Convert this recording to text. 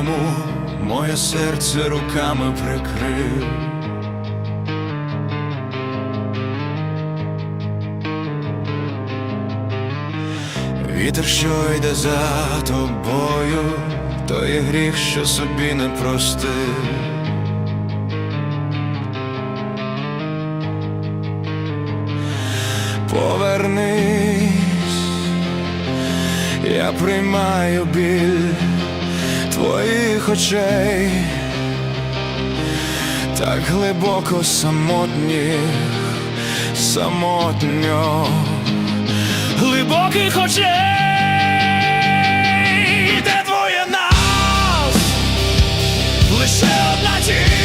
додому, моє серце руками прикрив. Вітер, що йде за тобою, то є гріх, що собі не простив. Повернись, я приймаю біль очей, так глибоко самотніх, самотньо, глибоких очей, де двоє нас? Лише одна тінь